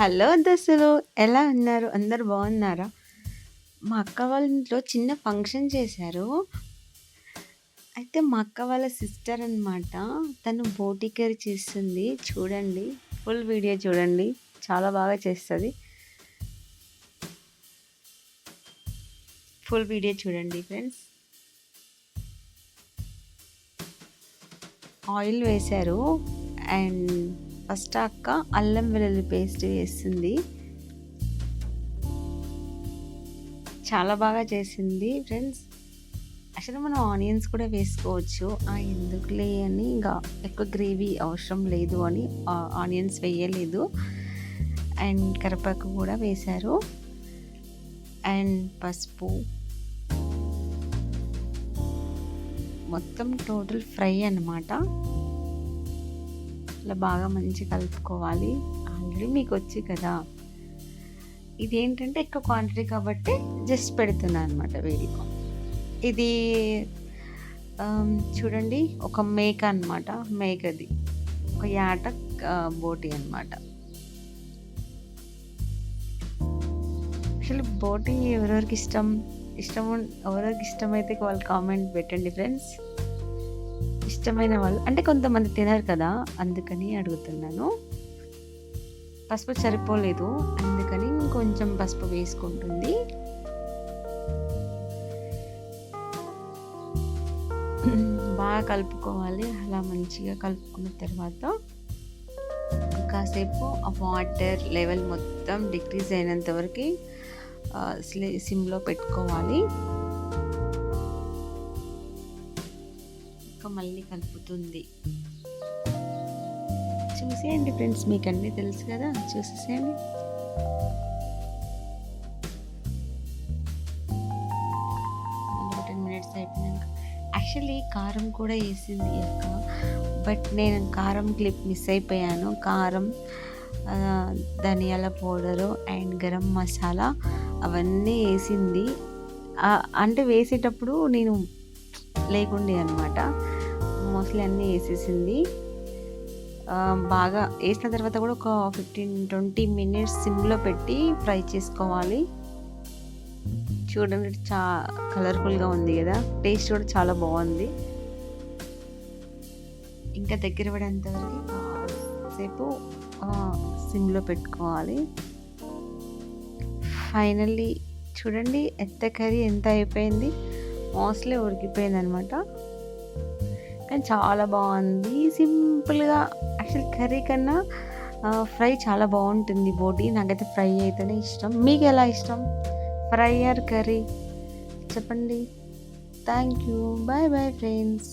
Hello దశలు ఎలా ఉన్నారు? అందరు బాగున్నారా? మా అక్క వాళ్ళ ఇంట్లో చిన్న ఫంక్షన్ చేశారు. అయితే మా అక్క వాళ్ళ సిస్టర్ అనమాట తను బోటి కర్రీ చేస్తుంది. చూడండి ఫుల్ వీడియో చూడండి చాలా బాగా చేస్తుంది. ఫుల్ వీడియో చూడండి ఫ్రెండ్స్. ఆయిల్ వేశారు. అండ్ ఫస్ట్ అక్క అల్లం వెల్లుల్లి పేస్ట్ వేస్తుంది చాలా బాగా చేసింది ఫ్రెండ్స్. అసలు మనం ఆనియన్స్ కూడా వేసుకోవచ్చు. ఎందుకులే అని ఇంకా ఎక్కువ గ్రేవీ అవసరం లేదు అని ఆనియన్స్ వేయలేదు. అండ్ కరివేపాకు కూడా వేశారు. అండ్ పసుపు. మొత్తం టోటల్ ఫ్రై అనమాట ఇట్లా బాగా మంచి కలుపుకోవాలి. ఆల్రెడీ మీకు వచ్చి కదా. ఇది ఏంటంటే ఎక్కువ క్వాంటిటీ కాబట్టి జస్ట్ పెడుతున్నాను అనమాట వేడికో ఇది చూడండి ఒక మేక అనమాట మేకది. ఒక యాట బోటి అనమాట యాక్చువల్లీ బోటి ఎవరెవరికి ఇష్టం? ఇష్టం ఎవరెవరికి ఇష్టమైతే వాళ్ళు కామెంట్ పెట్టండి ఫ్రెండ్స్ ఇష్టమైన వాళ్ళు. అంటే కొంతమంది తినరు కదా అందుకని అడుగుతున్నాను. పసుపు సరిపోలేదు అందుకని కొంచెం పసుపు వేసుకుంటుంది. బాగా కలుపుకోవాలి అలా మంచిగా కలుపుకున్న తర్వాత కాసేపు ఆ వాటర్ లెవెల్ మొత్తం డిక్రీజ్ అయినంత వరకు సిమ్లో పెట్టుకోవాలి. మళ్ళీ కలుపుతుంది. చూసేయండి ఫ్రెండ్స్ మీకు అన్నీ తెలుసు కదా చూసేసేయండి. టెన్ మినిట్స్ అయిపోయినాక. యాక్చువల్లీ కారం కూడా వేసింది అక్క. బట్ నేను కారం క్లిప్ మిస్ అయిపోయాను. కారం ధనియాల పౌడరు అండ్ గరం మసాలా అవన్నీ వేసింది. అంటే వేసేటప్పుడు నేను లేకుండే అనమాట మోస్ట్లీ అన్నీ వేసేసింది. బాగా వేసిన తర్వాత కూడా ఒక ఫిఫ్టీన్ ట్వంటీ మినిట్స్ సిమ్లో పెట్టి ఫ్రై చేసుకోవాలి. చూడండి చా కలర్ఫుల్గా ఉంది కదా. టేస్ట్ కూడా చాలా బాగుంది. ఇంకా దగ్గర పడేంత వరకు సేపు సిమ్లో పెట్టుకోవాలి. ఫైనల్లీ చూడండి ఎంత కర్రీ ఎంత అయిపోయింది. మోస్ట్లీ ఉరికిపోయింది అనమాట కానీ చాలా బాగుంది. సింపుల్గా యాక్చువల్ కర్రీ కన్నా ఫ్రై చాలా బాగుంటుంది బోటి. నాకైతే ఫ్రై అయితేనే ఇష్టం. మీకు ఎలా ఇష్టం? Fry or curry? చెప్పండి. Thank you bye bye friends.